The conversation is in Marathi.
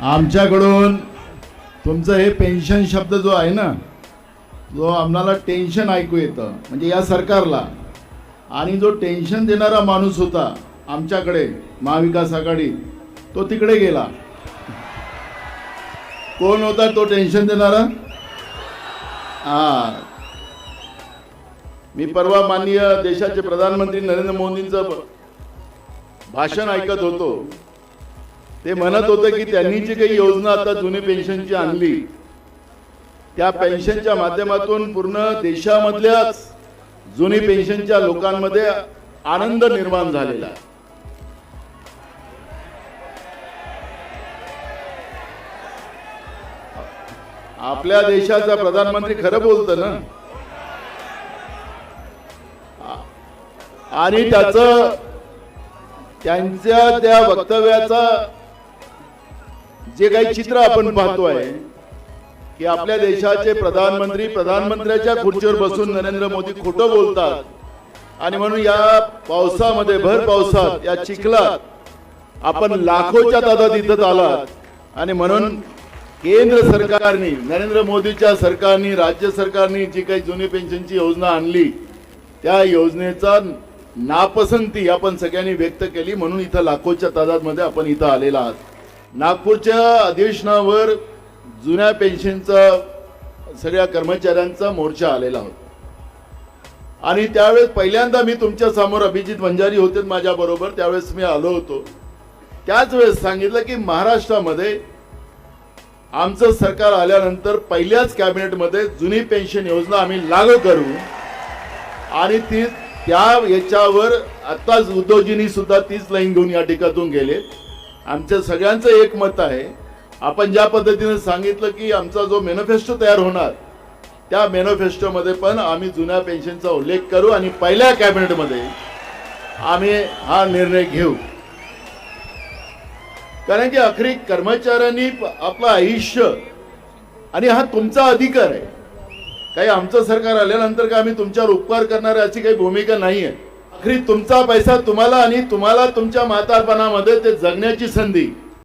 आमच्याकडून तुमचं हे पेन्शन शब्द जो आहे ना जो आम्हाला टेन्शन ऐकू येतं. म्हणजे या सरकारला. आणि जो टेन्शन देणारा माणूस होता आमच्याकडे महाविकास आघाडी तो तिकडे गेला. कोण होता तो टेन्शन देणारा? हा. मी परवा माननीय देशाचे प्रधानमंत्री नरेंद्र मोदींचं भाषण ऐकत होतो. ते म्हणत होते की त्यांनी जी काही योजना आता जुनी पेन्शनची आणली त्या पेन्शनच्या माध्यमातून पूर्ण देशामधल्याच जुनी पेन्शनच्या लोकांमध्ये आनंद निर्माण झालेला आहे. आपल्या देशाचा प्रधानमंत्री खरं बोलतो ना? आणि त्याचं त्यांच्या त्या वक्तव्याचा जे काही चित्र आपण पाहतोय की आपल्या देशाचे प्रधानमंत्री प्रधानमंत्र्याच्या खुर्चीवर बसून नरेंद्र मोदी खोटं बोलतात आणि म्हणून या पावसामध्ये भर पावसात या चिखलात आपण लाखोच्या तादात इथं आलात. आणि म्हणून केंद्र सरकारने नरेंद्र मोदीच्या सरकारने राज्य सरकारने जी काही जुनी पेन्शनची योजना आणली त्या योजनेचा नापसंती आपण सगळ्यांनी व्यक्त केली म्हणून इथं लाखोच्या तादादमध्ये आपण इथं आलेला आहात. नागपूरच्या अधिवेशनावर जुन्या पेन्शनचा सगळ्या कर्मचाऱ्यांचा मोर्चा आलेला होता. आणि त्यावेळेस पहिल्यांदा मी तुमच्यासमोर अभिजित वंजारी होते माझ्या बरोबर त्यावेळेस मी आलो होतो. त्याच वेळेस सांगितलं की महाराष्ट्रामध्ये आमचं सरकार आल्यानंतर पहिल्याच कॅबिनेटमध्ये जुनी पेन्शन योजना आम्ही लागू करू. आणि ती त्या याच्यावर आत्ताच उद्धवजींनी सुद्धा तीच लाईन घेऊन या ठिकाणातून गेले. आमच्या सगळ्यांचं एक मत आहे. आपण ज्या पद्धतीने सांगितलं की आमचा जो मेनोफेस्टो तयार होणार त्या मेनोफेस्टोमध्ये पण आम्ही जुन्या पेन्शनचा उल्लेख करू आणि पहिल्या कॅबिनेटमध्ये आम्ही हा निर्णय घेऊ. कारण की अखरी कर्मचाऱ्यांनी आपलं आयुष्य आणि हा तुमचा अधिकार आहे. काही आमचं सरकार आल्यानंतर का आम्ही तुमच्यावर उपकार करणार अशी काही भूमिका नाही आहे तुमचा पैसा तुम्हाला आणि तुम्हाला तुमच्या म्हातारपणामध्ये ते जगण्याची संधी.